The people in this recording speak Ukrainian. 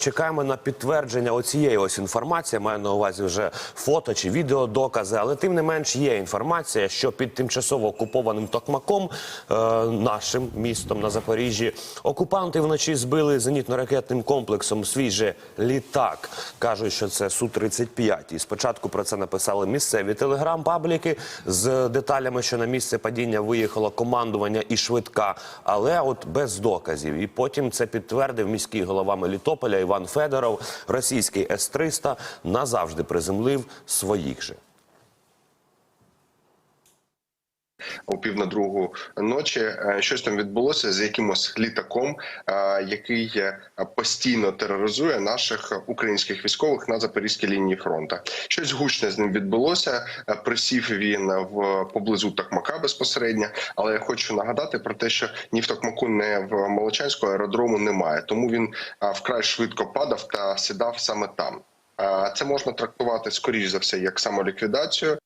Чекаємо на підтвердження оцієї ось інформації. Маю на увазі вже фото чи відеодокази, але тим не менш є інформація, що під тимчасово окупованим Токмаком, е, нашим містом на Запоріжжі, окупанти вночі збили зенітно-ракетним комплексом свій же літак. кажуть, що це су 35 І спочатку про це написали місцеві телеграм-пабліки з деталями, що на місце падіння виїхало командування і швидка, але от без доказів. І потім це підтвердив міський голова Мелітополя Іван Федоров. Російський С-300 назавжди приземлив своїх же. О пів на другу ночі. Е, Щось там відбулося з якимось літаком, е, який е, постійно тероризує наших українських військових на запорізькій лінії фронту. Щось гучне з ним відбулося. Присів він в поблизу Токмака безпосередньо. Але я хочу нагадати про те, що ні в Токмаку, ні в Молочанську аеродрому немає. Тому він вкрай швидко падав та сідав саме там. Це можна трактувати скоріш за все як самоліквідацію,